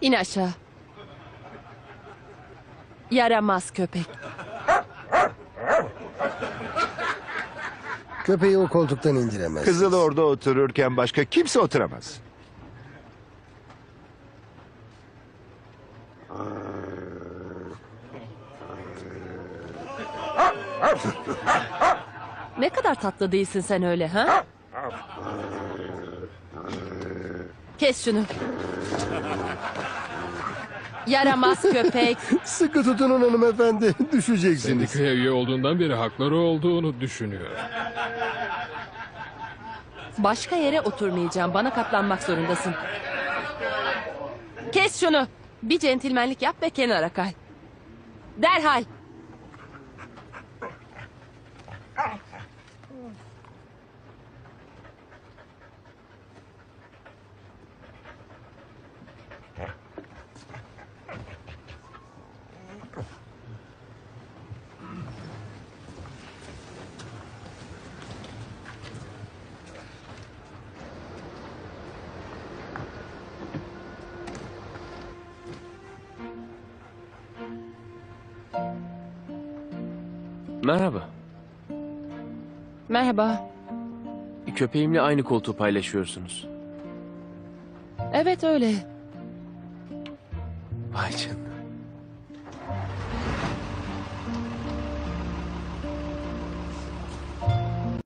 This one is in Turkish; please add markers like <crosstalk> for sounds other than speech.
İn aşağı. Yaramaz köpek. Köpeği o koltuktan indiremez. Kızıl orada otururken başka kimse oturamaz. Ne kadar tatlı değilsin sen öyle ha? Kes şunu. Yaramaz köpek. <laughs> Sıkı tutunun hanımefendi. <laughs> Düşeceksiniz. Sendikaya üye olduğundan beri hakları olduğunu düşünüyor. Başka yere oturmayacağım. Bana katlanmak zorundasın. Kes şunu. Bir centilmenlik yap ve kenara kay. Derhal. Merhaba. Merhaba. Köpeğimle aynı koltuğu paylaşıyorsunuz. Evet öyle. Vay canına.